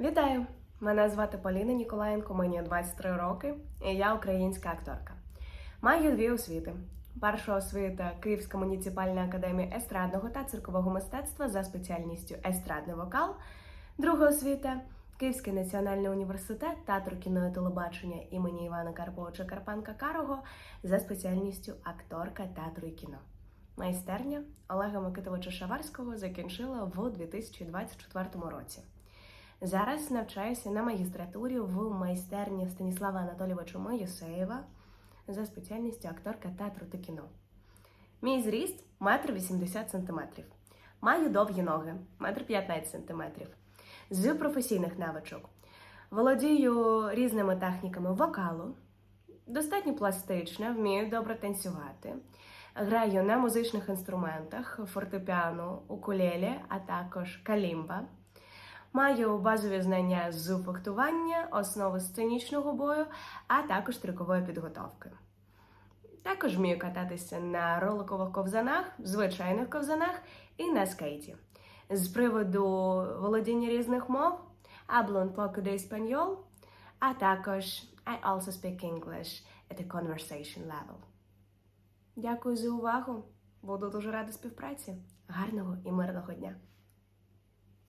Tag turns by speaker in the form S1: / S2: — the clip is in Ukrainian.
S1: Вітаю! Мене звати Поліна Ніколаєнко, мені 23 роки, і я українська акторка. Маю дві освіти. Перша освіта Київська муніципальна академія естрадного та циркового мистецтва за спеціальністю естрадний вокал. Друга освіта Київський національний університет театру кіно і телебачення імені Івана Карповича Карпенка Карого за спеціальністю акторка театру і кіно. Майстерня Олега Микитовича Шаварського закінчила в 2024 році. Зараз навчаюся на магістратурі в майстерні Станіслава Анатолійовича Моєсеєва за спеціальністю акторка театру та кіно. Мій зріст 1,80 см. Маю довгі ноги 1,15 см. З професійних навичок володію різними техніками вокалу, достатньо пластична, вмію добре танцювати. Граю на музичних інструментах фортепіано, укулелі, а також калімба. Маю базові знання з фехтування, основи сценічного бою, а також трикової підготовки. Також вмію кататися на роликових ковзанах, звичайних ковзанах і на скейті. З приводу володіння різних мов, un poco de español, а також I also speak English at a conversation level. Дякую за увагу. Буду дуже рада співпраці. Гарного і мирного дня!